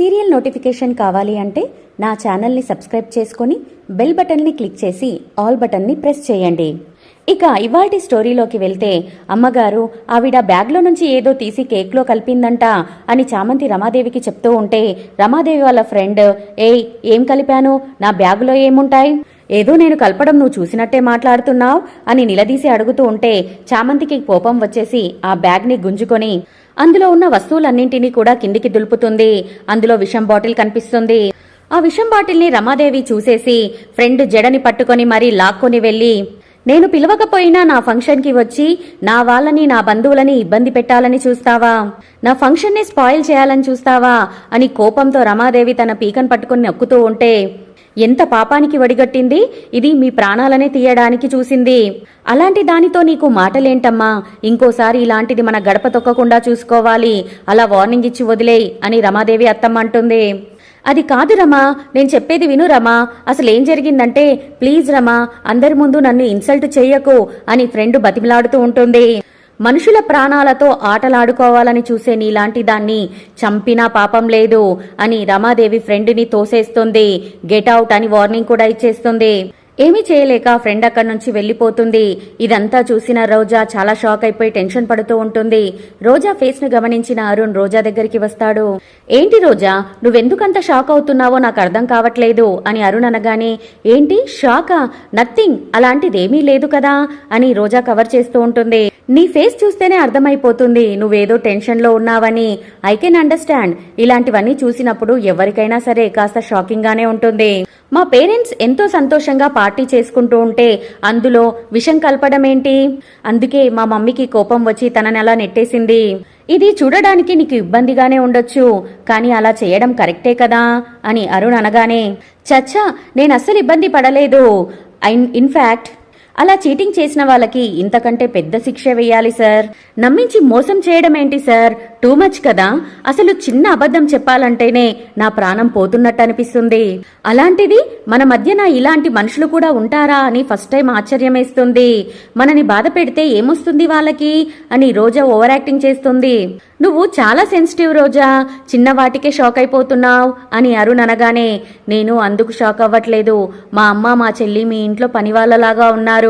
Serial notification కావాలి అంటే నా ఛానల్ని సబ్స్క్రైబ్ చేసుకొని బెల్ బటన్ని క్లిక్ చేసి ఆల్ బటన్ని ప్రెస్ చేయండి. ఇక ఇవాటి స్టోరీలోకి వెళ్తే అమ్మగారు ఆవిడ బ్యాగ్లో నుంచి ఏదో తీసి కేక్లో కలిపిందంట అని చామంతి రమాదేవికి చెప్తూ ఉంటే రమాదేవి వాళ్ళ ఫ్రెండ్ ఏయ్ ఏం కలిపాను? నా బ్యాగులో ఏముంటాయి? ఏదో నేను కలపడం నువ్వు చూసినట్టే మాట్లాడుతున్నావు అని నిలదీసి అడుగుతూ ఉంటే చామంతికి కోపం వచ్చేసి ఆ బ్యాగ్ని గుంజుకొని అందులో ఉన్న వస్తువులన్నింటినీ కూడా కిందికి దులుపుతుంది. అందులో విషం బాటిల్ కనిపిస్తుంది. ఆ విషం బాటిల్ని రమాదేవి చూసేసి ఫ్రెండ్ జడని పట్టుకొని మరీ లాక్కొని వెళ్ళి నేను పిలవకపోయినా నా ఫంక్షన్కి వచ్చి నా వాళ్ళని నా బంధువులని ఇబ్బంది పెట్టాలని చూస్తావా? నా ఫంక్షన్ని స్పాయిల్ చేయాలని చూస్తావా? అని కోపంతో రమాదేవి తన పీకను పట్టుకుని నొక్కుతూ ఉంటే ఎంత పాపానికి వడిగట్టింది? ఇది మీ ప్రాణాలనే తీయడానికి చూసింది. అలాంటి దానితో నీకు మాటలేంటమ్మా? ఇంకోసారి ఇలాంటిది మన గడప తొక్కకుండా చూసుకోవాలి. అలా వార్నింగ్ ఇచ్చి వదిలే అని రమాదేవి అత్తమ్మ అంటుంది. అది కాదు రమా నేను చెప్పేది విను రమా. అసలు ఏం జరిగిందంటే ప్లీజ్ రమా అందరి ముందు నన్ను ఇన్సల్ట్ చెయ్యకు అని ఫ్రెండ్ బతిమిలాడుతూ ఉంటుంది. మనుషుల ప్రాణాలతో ఆటలాడుకోవాలని చూసే నీలాంటి దాన్ని చంపినా పాపం లేదు అని రమాదేవి ఫ్రెండ్ని తోసేస్తుంది. గెట్ అవుట్ అని వార్నింగ్ కూడా ఇచ్చేస్తుంది. ఏమీ చేయలేక ఫ్రెండ్ అక్కడి నుంచి వెళ్ళిపోతుంది ఇదంతా చూసిన రోజా చాలా షాక్ అయిపోయి టెన్షన్ పడుతూ ఉంటుంది. రోజా ఫేస్ను గమనించిన అరుణ్ రోజా దగ్గరికి వస్తాడు. ఏంటి రోజా నువ్వెందుకంత షాక్ అవుతున్నావో నాకు అర్థం కావట్లేదు అని అరుణ్ అనగానే ఏంటి షాకా? నథింగ్ అలాంటిదేమీ లేదు కదా అని రోజా కవర్ చేస్తూ ఉంటుంది. నీ ఫేస్ చూస్తేనే అర్థమైపోతుంది. నువ్వేదో టెన్షన్లో ఉన్నావని. I can understand. ఇలాంటివన్నీ చూసినప్పుడు ఎవరికైనా సరే కాస్త షాకింగ్గానే ఉంటుంది. మా పేరెంట్స్ ఎంతో సంతోషంగా పార్టీ చేసుకుంటూ ఉంటే అందులో విషం కలపడం ఏంటి అందుకే మా మమ్మీకి కోపం వచ్చి తనని అలా నెట్టేసింది. ఇది చూడడానికి నీకు ఇబ్బందిగానే ఉండొచ్చు. కానీ అలా చేయడం కరెక్టే కదా? అని అరుణ్ అనగానే చచ్చా నేను అస్సలు ఇబ్బంది పడలేదు. ఇన్ఫాక్ట్ అలా చీటింగ్ చేసిన వాళ్ళకి ఇంతకంటే పెద్ద శిక్ష వేయాలి సార్. నమ్మించి మోసం చేయడం ఏంటి సార్? టూ మచ్ కదా. అసలు చిన్న అబద్ధం చెప్పాలంటేనే నా ప్రాణం పోతున్నట్టు అనిపిస్తుంది. అలాంటిది మన మధ్యన ఇలాంటి మనుషులు కూడా ఉంటారా అని ఫస్ట్ టైం ఆశ్చర్యమేస్తుంది. మనని బాధ పెడితే ఏమొస్తుంది వాళ్ళకి అని రోజా ఓవర్ యాక్టింగ్ చేస్తుంది. నువ్వు చాలా సెన్సిటివ్ రోజా. చిన్న వాటికే షాక్ అయిపోతున్నావు అని అరుణ్ అనగానే నేను అందుకు షాక్ అవ్వట్లేదు. మా అమ్మ మా చెల్లి మీ ఇంట్లో పని వాళ్ళలాగా ఉన్నారు.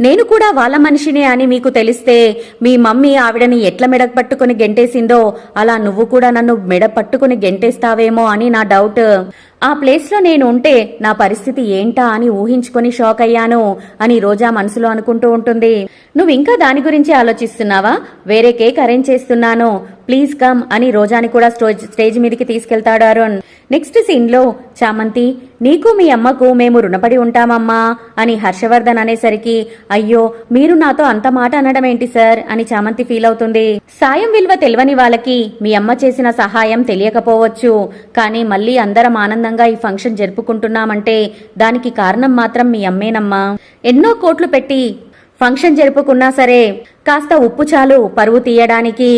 నేను కూడా వాళ్ళ మనిషినే అని మీకు తెలిస్తే మీ మమ్మీ ఆవిడని ఎట్ల మెడ పట్టుకుని గెంటేసిందో అలా నువ్వు కూడా నన్ను మెడ పట్టుకుని గెంటేస్తావేమో అని నా డౌట్ ఆ ప్లేస్లో నేను ఉంటే నా పరిస్థితి ఏంటా అని ఊహించుకొని షాక్ అయ్యాను అని రోజా మనసులో అనుకుంటూ ఉంటుంది. నువ్వు ఇంకా దాని గురించి ఆలోచిస్తున్నావా? వేరే కేక్ అరేంజ్ చేస్తున్నాను. ప్లీజ్ కమ్ అని రోజాని కూడా స్టోజ్ స్టేజ్ మీదకి తీసుకెళ్తాడు అరుణ్. నెక్స్ట్ సీన్లో చామంతి నీకు మీ అమ్మకు మేము రుణపడి ఉంటామమ్మా అని హర్షవర్ధన్ అనేసరికి అయ్యో మీరు నాతో అంత మాట అనడం ఏంటి సార్? అని చామంతి ఫీల్ అవుతుంది సాయం విలువ తెలియని వాళ్ళకి మీ అమ్మ చేసిన సహాయం తెలియకపోవచ్చు. కానీ మళ్ళీ అందరం ఆనందంగా ఈ ఫంక్షన్ జరుపుకుంటున్నామంటే దానికి కారణం మాత్రం మీ అమ్మేనమ్మా. ఎన్నో కోట్లు పెట్టి ఫంక్షన్ జరుపుకున్నా సరే కాస్త ఉప్పు చాలు పరువు తీయడానికి.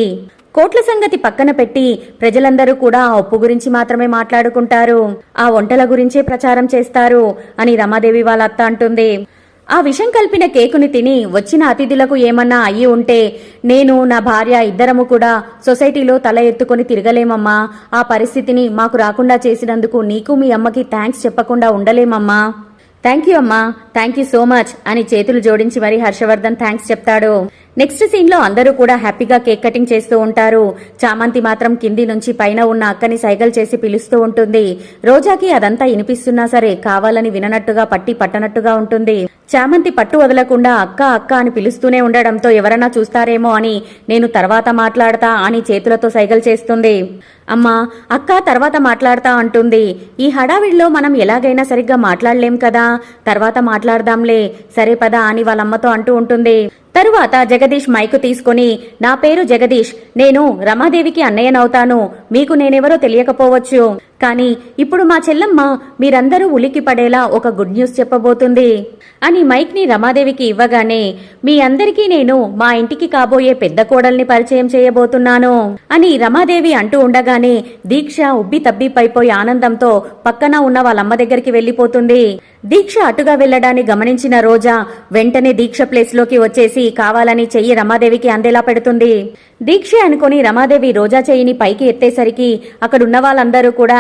కోట్ల సంగతి పక్కన పెట్టి ప్రజలందరూ కూడా ఆ ఉప్పు గురించి మాత్రమే మాట్లాడుకుంటారు. ఆ వంటల గురించే ప్రచారం చేస్తారు అని రమాదేవి వాళ్ళ అత్త అంటుంది. ఆ విషం కలిపిన కేకుని తిని వచ్చిన అతిథులకు ఏమన్నా అయ్యి ఉంటే నేను నా భార్య ఇద్దరము కూడా సొసైటీలో తల ఎత్తుకొని తిరగలేమమ్మా. ఆ పరిస్థితిని మాకు రాకుండా చేసినందుకు నీకు మీ అమ్మకి థ్యాంక్స్ చెప్పకుండా ఉండలేమమ్మా. థ్యాంక్ యూ అమ్మా. థ్యాంక్ యూ సో మచ్ అని చేతులు జోడించి మరి హర్షవర్ధన్ థ్యాంక్స్ చెప్తాడు. నెక్స్ట్ సీన్లో అందరూ కూడా హ్యాపీగా కేక్ కటింగ్ చేస్తూ ఉంటారు. చామంతి మాత్రం కింది నుంచి పైన ఉన్న అక్కని సైగల్ చేసి పిలుస్తూ ఉంటుంది. రోజాకి అదంతా వినిపిస్తున్నా సరే కావాలని విననట్టుగా పట్టి పట్టనట్టుగా ఉంటుంది. చామంతి పట్టు వదలకుండా అక్క అక్క అని పిలుస్తూనే ఉండడంతో ఎవరన్నా చూస్తారేమో అని నేను తర్వాత మాట్లాడతా అని చేతులతో సైగల్ చేస్తుంది. అమ్మా అక్క తర్వాత మాట్లాడతా అంటుంది. ఈ హడావిడిలో మనం ఎలాగైనా సరిగ్గా మాట్లాడలేం కదా. తర్వాత మాట్లాడదాంలే. సరే పదా అని వాళ్ళమ్మతో అంటూ ఉంటుంది. తరువాత జగదీష్ మైకు తీసుకుని నా పేరు జగదీష్ నేను రమాదేవికి అన్నయ్యనవుతాను మీకు నేనెవరో తెలియకపోవచ్చు. కానీ ఇప్పుడు మా చెల్లమ్మ మీరందరూ ఉలికి పడేలా ఒక గుడ్ న్యూస్ చెప్పబోతుంది. అని మైక్ని రమాదేవికి ఇవ్వగానే మీ అందరికీ నేను మా ఇంటికి కాబోయే పెద్ద కోడల్ని పరిచయం చేయబోతున్నాను అని రమాదేవి అంటూ ఉండగానే దీక్ష ఉబ్బి తబ్బిపైపోయి ఆనందంతో పక్కన ఉన్న వాళ్ళమ్మ దగ్గరికి వెళ్ళిపోతుంది దీక్ష అటుగా వెళ్ళడాన్ని గమనించిన రోజా వెంటనే దీక్ష ప్లేస్లోకి వచ్చేసి కావాలని చెయ్యి రమాదేవికి అందేలా పెడుతుంది. దీక్ష అనుకుని రమాదేవి రోజా చెయ్యిని పైకి ఎత్తేసరికి అక్కడున్న వాళ్ళందరూ కూడా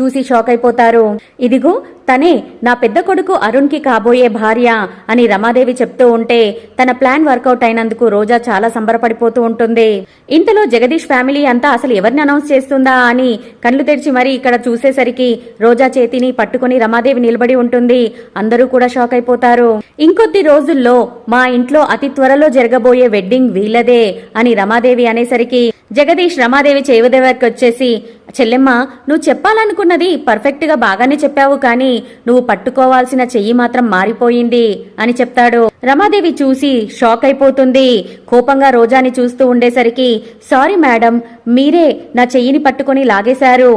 చూసి షాక్ అయిపోతారు ఇదిగో తనే నా పెద్ద కొడుకు అరుణ్కి కాబోయే భార్య అని రమాదేవి చెప్తూ ఉంటే తన ప్లాన్ వర్కౌట్ అయినందుకు రోజా చాలా సంబరపడిపోతూ ఉంటుంది. ఇంతలో జగదీష్ ఫ్యామిలీ అంతా అసలు ఎవరిని అనౌన్స్ చేస్తుందా అని కళ్ళు తెరిచి మరీ ఇక్కడ చూసేసరికి రోజా చేతిని పట్టుకుని రమాదేవి నిలబడి ఉంటుంది. అందరూ కూడా షాక్ అయిపోతారు. ఇంకొద్ది రోజుల్లో మా ఇంట్లో అతి త్వరలో జరగబోయే వెడ్డింగ్ వీళ్ళదే అని రమాదేవి అనేసరికి జగదీష్ రమాదేవి చేయి వచ్చేసి చెల్లెమ్మ నువ్వు చెప్పాలనుకున్నది పర్ఫెక్ట్గా బాగానే చెప్పావు కానీ నువ్వు పట్టుకోవాల్సిన చెయ్యి మాత్రం మారిపోయింది అని చెప్తాడు. రమాదేవి చూసి షాక్ అయిపోతుంది. కోపంగా రోజాని చూస్తూ ఉండేసరికి సారీ మేడం మీరే నా చెయ్యిని పట్టుకొని లాగేశారు.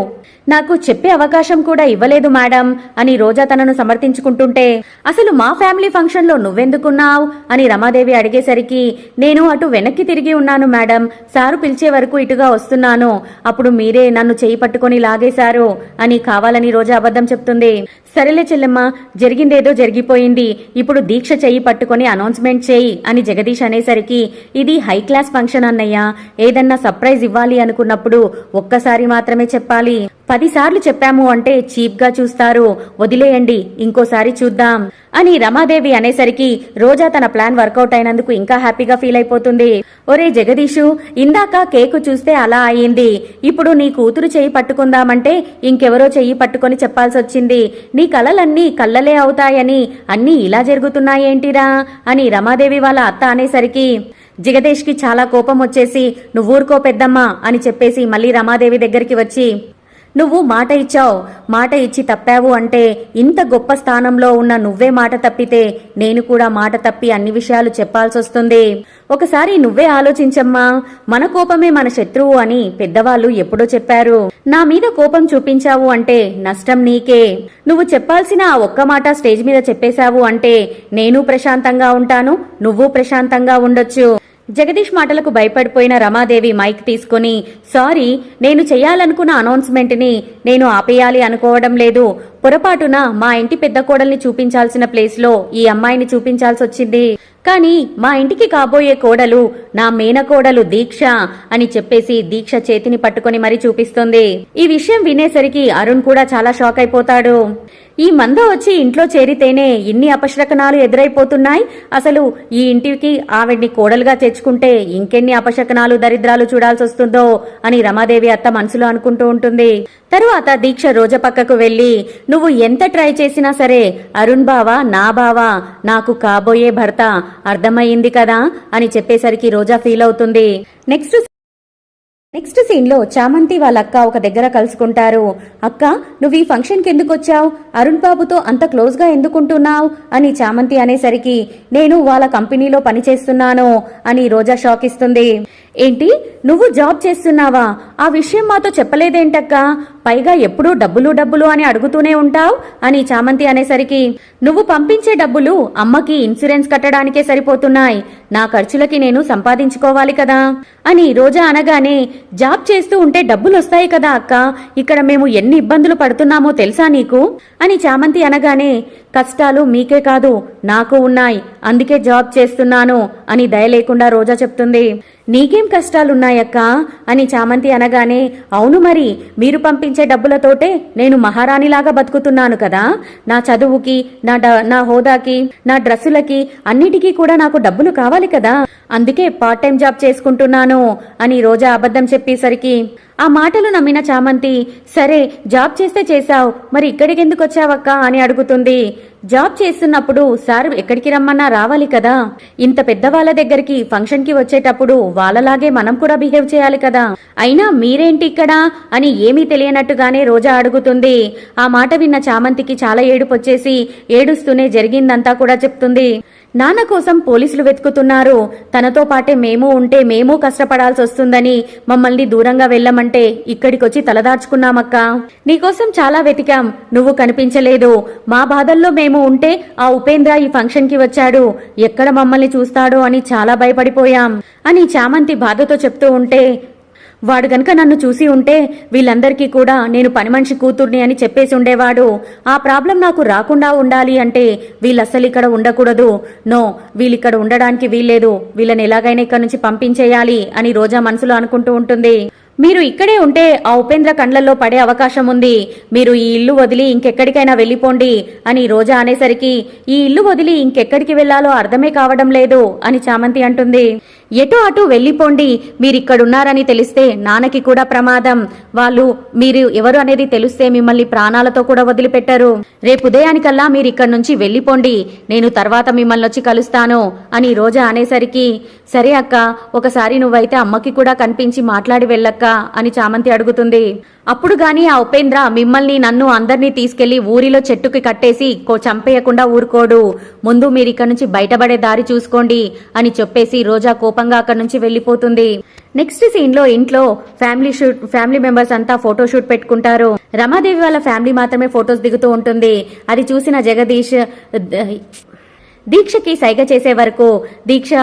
నాకు చెప్పే అవకాశం కూడా ఇవ్వలేదు మేడం అని రోజా తనను సమర్థించుకుంటుంటే అసలు మా ఫ్యామిలీ ఫంక్షన్లో నువ్వెందుకున్నావు? అని రమాదేవి అడిగేసరికి నేను అటు వెనక్కి తిరిగి ఉన్నాను మేడం సారు పిలిచే వరకు ఇటుగా వస్తున్నాను. అప్పుడు మీరే నన్ను చేయి పట్టుకొని లాగేశారు అని కావాలని రోజా అబద్ధం చెప్తుంది. సరేలే చెల్లెమ్మ జరిగిందేదో జరిగిపోయింది. ఇప్పుడు దీక్ష చెయ్యి పట్టుకొని అనౌన్స్మెంట్ చేయి అని జగదీష్ అనేసరికి ఇది హై క్లాస్ ఫంక్షన్ అన్నయ్య ఏదన్నా సర్ప్రైజ్ ఇవ్వాలి అనుకున్నప్పుడు ఒక్కసారి మాత్రమే చెప్పాలి. పదిసార్లు చెప్పాము అంటే చీప్గా చూస్తారు. వదిలేయండి ఇంకోసారి చూద్దాం. అని రమాదేవి అనేసరికి రోజా తన ప్లాన్ వర్కౌట్ అయినందుకు ఇంకా హ్యాపీగా ఫీల్ అయిపోతుంది. ఒరే జగదీషు ఇందాక కేకు చూస్తే అలా అయింది. ఇప్పుడు నీ కూతురు చెయ్యి పట్టుకుందామంటే ఇంకెవరో చెయ్యి పట్టుకొని చెప్పాల్సి వచ్చింది నీ కలలన్నీ కళ్ళలే అవుతాయని అన్నీ ఇలా జరుగుతున్నాయేంటిరా అని రమాదేవి వాళ్ళ అత్త అనేసరికి జగదీష్కి చాలా కోపం వచ్చేసి నువ్వూరుకో పెద్దమ్మా అని చెప్పేసి మళ్ళీ రమాదేవి దగ్గరికి వచ్చి నువ్వు మాట ఇచ్చావు. మాట ఇచ్చి తప్పావు అంటే ఇంత గొప్ప స్థానంలో ఉన్న నువ్వే మాట తప్పితే నేను కూడా మాట తప్పి అన్ని విషయాలు చెప్పాల్సి వస్తుంది ఒకసారి నువ్వే ఆలోచించమ్మా. మన కోపమే మన శత్రువు అని పెద్దవాళ్ళు ఎప్పుడో చెప్పారు. నా మీద కోపం చూపించావు అంటే నష్టం నీకే. నువ్వు చెప్పాల్సిన ఆ ఒక్క మాట స్టేజ్ మీద చెప్పేశావు అంటే నేను ప్రశాంతంగా ఉంటాను. నువ్వు ప్రశాంతంగా ఉండొచ్చు. జగదీష్ మాటలకు భయపడిపోయిన రమాదేవి మైక్ తీసుకుని సారీ నేను చేయాలనుకున్న అనౌన్స్మెంట్ని నేను ఆపేయాలి అనుకోవడం లేదు. పొరపాటున మా ఇంటి పెద్ద కోడల్ని చూపించాల్సిన ప్లేస్లో ఈ అమ్మాయిని చూపించాల్సి వచ్చింది. కానీ మా ఇంటికి కాబోయే కోడలు నా మేనకోడలు దీక్ష అని చెప్పేసి దీక్ష చేతిని పట్టుకొని మరీ చూపిస్తుంది. ఈ విషయం వినేసరికి అరుణ్ కూడా చాలా షాక్ అయిపోతాడు. ఈ మంద వచ్చి ఇంట్లో చేరితేనే ఇన్ని అపశకనాలు ఎదురైపోతున్నాయి. అసలు ఈ ఇంటికి ఆవిడ్ని కోడలుగా తెచ్చుకుంటే ఇంకెన్ని అపశకనాలు దరిద్రాలు చూడాల్సి వస్తుందో అని రమాదేవి అత్త మనసులో అనుకుంటూ ఉంటుంది. తరువాత దీక్ష రోజ పక్కకు వెళ్ళి నువ్వు ఎంత ట్రై చేసినా సరే అరుణ్ బావా నా బావా నాకు కాబోయే భర్త అర్థమయ్యింది కదా? అని చెప్పేసరికి రోజా ఫీల్ అవుతుంది. నెక్స్ట్ నెక్స్ట్ సీన్లో చామంతి వాళ్ళ అక్క ఒక దగ్గర కలుసుకుంటారు. అక్క నువ్వు ఈ ఫంక్షన్కి ఎందుకు వచ్చావు? అరుణ్ బాబుతో అంత క్లోజ్గా ఎందుకుంటున్నావు? అని చామంతి అనేసరికి నేను వాళ్ళ కంపెనీలో పని చేస్తున్నాను అని రోజా షాక్ ఇస్తుంది. ఏంటి? నువ్వు జాబ్ చేస్తున్నావా? ఆ విషయం మాతో చెప్పలేదేంటక్క? పైగా ఎప్పుడూ డబ్బులు డబ్బులు అని అడుగుతూనే ఉంటావు అని చామంతి అనేసరికి నువ్వు పంపించే డబ్బులు అమ్మకి ఇన్సూరెన్స్ కట్టడానికే సరిపోతున్నాయి. నా ఖర్చులకి నేను సంపాదించుకోవాలి కదా. అని రోజా అనగానే జాబ్ చేస్తూ ఉంటే డబ్బులు వస్తాయి కదా అక్క. ఇక్కడ మేము ఎన్ని ఇబ్బందులు పడుతున్నామో తెలుసా నీకు? అని చామంతి అనగానే కష్టాలు మీకే కాదు నాకు ఉన్నాయి. అందుకే జాబ్ చేస్తున్నాను అని దయ లేకుండా రోజా చెప్తుంది. నీకేం కష్టాలున్నాయక్క? అని చామంతి అనగానే అవును మరి మీరు పంపించే డబ్బులతోటే నేను మహారాణిలాగా బతుకుతున్నాను కదా. నా చదువుకి నా డ- నా హోదాకి నా డ్రెస్సులకి అన్నిటికీ కూడా నాకు డబ్బులు కావాలి కదా. అందుకే పార్ట్ టైం జాబ్ చేసుకుంటున్నాను అని రోజా అబద్ధం చెప్పేసరికి ఆ మాటలు నమ్మిన చామంతి సరే జాబ్ చేస్తే చేశావు మరి ఇక్కడికెందుకు వచ్చావక్క అని అడుగుతుంది. జాబ్ చేస్తున్నప్పుడు సార్ ఎక్కడికి రమ్మన్నా రావాలి కదా. ఇంత పెద్దవాళ్ళ దగ్గరికి ఫంక్షన్కి వచ్చేటప్పుడు వాళ్ళలాగే మనం కూడా బిహేవ్ చేయాలి కదా. అయినా మీరేంటి ఇక్కడ? అని ఏమీ తెలియనట్టుగానే రోజా అడుగుతుంది. ఆ మాట విన్న చామంతికి చాలా ఏడుపొచ్చేసి ఏడుస్తూనే జరిగిందంతా కూడా చెప్తుంది. నాన్న కోసం పోలీసులు వెతుకుతున్నారు. తనతో పాటే మేము ఉంటే మేము కష్టపడాల్సి వస్తుందని మమ్మల్ని దూరంగా వెళ్ళమంటే ఇక్కడికొచ్చి తలదార్చుకున్నామక్క నీకోసం చాలా వెతికాం. నువ్వు కనిపించలేదు. మా బాధల్లో మేము ఉంటే ఆ ఉపేంద్ర ఈ ఫంక్షన్కి వచ్చాడు. ఎక్కడ మమ్మల్ని చూస్తాడో అని చాలా భయపడిపోయాం. అని చామంతి బాధతో చెప్తూ ఉంటే వాడు గనక నన్ను చూసి ఉంటే వీళ్ళందరికీ కూడా నేను పని మనిషి కూతుర్ని అని చెప్పేసి ఉండేవాడు ఆ ప్రాబ్లం నాకు రాకుండా ఉండాలి అంటే వీళ్ళు ఇక్కడ ఉండకూడదు. నో వీళ్ళు ఇక్కడ ఉండడానికి వీల్లేదు. వీళ్ళని ఎలాగైనా ఇక్కడ నుంచి పంపించేయాలి అని రోజా మనసులో అనుకుంటూ ఉంటుంది. మీరు ఇక్కడే ఉంటే ఆ ఉపేంద్ర కండ్లలో పడే అవకాశం ఉంది. మీరు ఈ ఇల్లు వదిలి ఇంకెక్కడికైనా వెళ్ళిపోండి అని రోజా అనేసరికి ఈ ఇల్లు వదిలి ఇంకెక్కడికి వెళ్ళాలో అర్థమే కావడం లేదు అని చామంతి అంటుంది. ఎటు అటు వెళ్ళిపోండి. మీరిక్కడున్నారని తెలిస్తే నాన్నకి కూడా ప్రమాదం. వాళ్ళు మీరు ఎవరు అనేది తెలిస్తే మిమ్మల్ని ప్రాణాలతో కూడా వదిలిపెట్టరు. రేపు ఉదయానికల్లా మీరు ఇక్కడి నుంచి వెళ్ళిపోండి. నేను తర్వాత మిమ్మల్ని వచ్చి కలుస్తాను అని రోజా అనేసరికి సరే అక్క ఒకసారి నువ్వైతే అమ్మకి కూడా కనిపించి మాట్లాడి వెళ్ళక్క అని చామంతి అడుగుతుంది. అప్పుడు గాని ఆ ఉపేంద్ర మిమ్మల్ని నన్ను అందరినీ తీసుకెళ్ళి ఊరిలో చెట్టుకి కట్టేసి కో- చంపేయకుండా ఊరుకోడు. ముందు మీరు ఇక్కడ నుంచి బయటపడే దారి చూసుకోండి అని చెప్పేసి రోజా కోపంగా అక్కడి నుంచి వెళ్ళిపోతుంది. నెక్స్ట్ సీన్లో ఇంట్లో ఫ్యామిలీ షూట్ ఫ్యామిలీ మెంబర్స్ అంతా ఫోటో షూట్ పెట్టుకుంటారు. రమాదేవి వాళ్ళ ఫ్యామిలీ మాత్రమే ఫొటోస్ దిగుతూ ఉంటుంది. అది చూసిన జగదీష్ దీక్షకి సైగ చేసే వరకు దీక్ష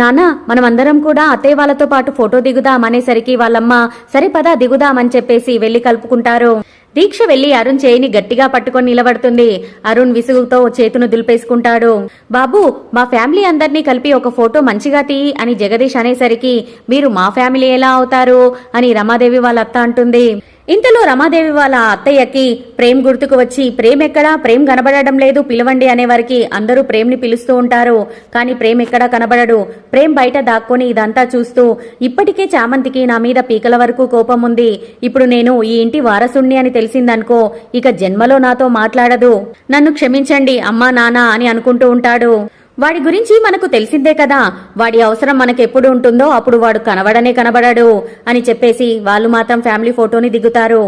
నాన్న మనమందరం కూడా అత్తయ్య వాళ్ళతో పాటు ఫోటో దిగుదాం అనేసరికి వాళ్ళమ్మ సరే పదా దిగుదామని చెప్పేసి వెళ్ళి కలుపుకుంటారు. దీక్ష వెళ్ళి అరుణ్ చేయిని గట్టిగా పట్టుకొని నిలబడుతుంది. అరుణ్ విసుగుతో చేతును దులిపేసుకుంటాడు. బాబు మా ఫ్యామిలీ అందరినీ కలిపి ఒక ఫోటో మంచిగా తీ అని జగదీష్ అనేసరికి మీరు మా ఫ్యామిలీ ఎలా అవుతారు? అని రమాదేవి వాళ్ళ అత్త అంటుంది. ఇంతలో రమాదేవి వాళ్ళ అత్తయ్యకి ప్రేమ్ గుర్తుకు వచ్చి ప్రేమ్ ఎక్కడా? ప్రేమ్ కనబడడం లేదు పిలవండి అనేవారికి అందరూ ప్రేమ్ని పిలుస్తూ ఉంటారు. కానీ ప్రేమ్ ఎక్కడా కనబడడు. ప్రేమ్ బయట దాక్కొని ఇదంతా చూస్తూ ఇప్పటికే చామంతికి నా మీద పీకల వరకు కోపం ఉంది. ఇప్పుడు నేను ఈ ఇంటి వారసుణ్ణి అని తెలిసిందనుకో ఇక జన్మలో నాతో మాట్లాడదు. నన్ను క్షమించండి అమ్మా నాన్న అని అనుకుంటూ ఉంటాడు. వాడి గురించి మనకు తెలిసిందే కదా. వాడి అవసరం మనకెప్పుడు ఉంటుందో అప్పుడు వాడు కనబడనే కనబడడు అని చెప్పేసి వాళ్ళు మాత్రం ఫ్యామిలీ ఫోటోని దిగుతారు.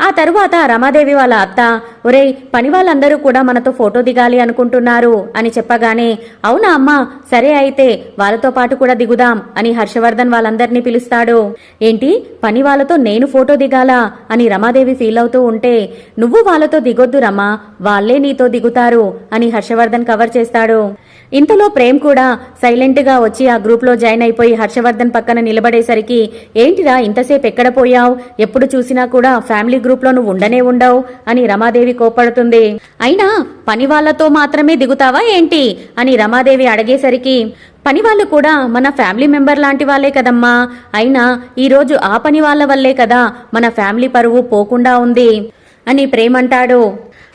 ఆ తరువాత రమాదేవి వాళ్ళ అత్త ఒరేయ్ పని వాళ్ళందరూ కూడా మనతో ఫోటో దిగాలి అనుకుంటున్నారు అని చెప్పగానే అవునా అమ్మా సరే అయితే వాళ్ళతో పాటు కూడా దిగుదాం అని హర్షవర్ధన్ వాళ్ళందరినీ పిలుస్తాడు. ఏంటి పని వాళ్ళతో నేను ఫోటో దిగాలా? అని రమాదేవి ఫీల్ అవుతూ ఉంటే నువ్వు వాళ్ళతో దిగొద్దు రమా వాళ్ళే నీతో దిగుతారు అని హర్షవర్ధన్ కవర్ చేస్తాడు. ఇంతలో ప్రేమ్ కూడా సైలెంట్గా వచ్చి ఆ గ్రూప్లో జాయిన్ అయిపోయి హర్షవర్ధన్ పక్కన నిలబడేసరికి ఏంటిరా ఇంతసేపు ఎక్కడ పోయావు? ఎప్పుడు చూసినా కూడా ఫ్యామిలీ గ్రూప్లో నువ్వు ఉండనే ఉండవు అని రమాదేవి కోపడుతుంది అయినా పని వాళ్ళతో మాత్రమే దిగుతావా ఏంటి? అని రమాదేవి అడిగేసరికి పని వాళ్ళు కూడా మన ఫ్యామిలీ మెంబర్ లాంటి వాళ్ళే కదమ్మా. అయినా ఈరోజు ఆ పని వాళ్ళ వల్లే కదా మన ఫ్యామిలీ పరువు పోకుండా ఉంది అని ప్రేమంటాడు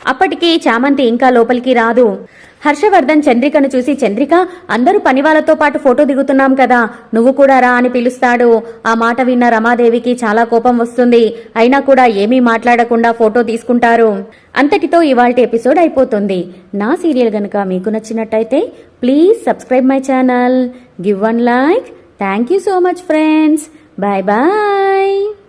అప్పటికి చామంతి ఇంకా లోపలికి రాదు. హర్షవర్ధన్ చంద్రికను చూసి చంద్రిక అందరూ పనివాళ్ళతో పాటు ఫోటో దిగుతున్నాం కదా నువ్వు కూడా రా అని పిలుస్తాడు. ఆ మాట విన్న రమాదేవికి చాలా కోపం వస్తుంది. అయినా కూడా ఏమీ మాట్లాడకుండా ఫోటో తీసుకుంటారు. అంతటితో ఇవాళ ఎపిసోడ్ అయిపోతుంది. నా సీరియల్ గనుక మీకు నచ్చినట్టయితే please subscribe my channel. Give one like. Thank you so much friends. Bye bye.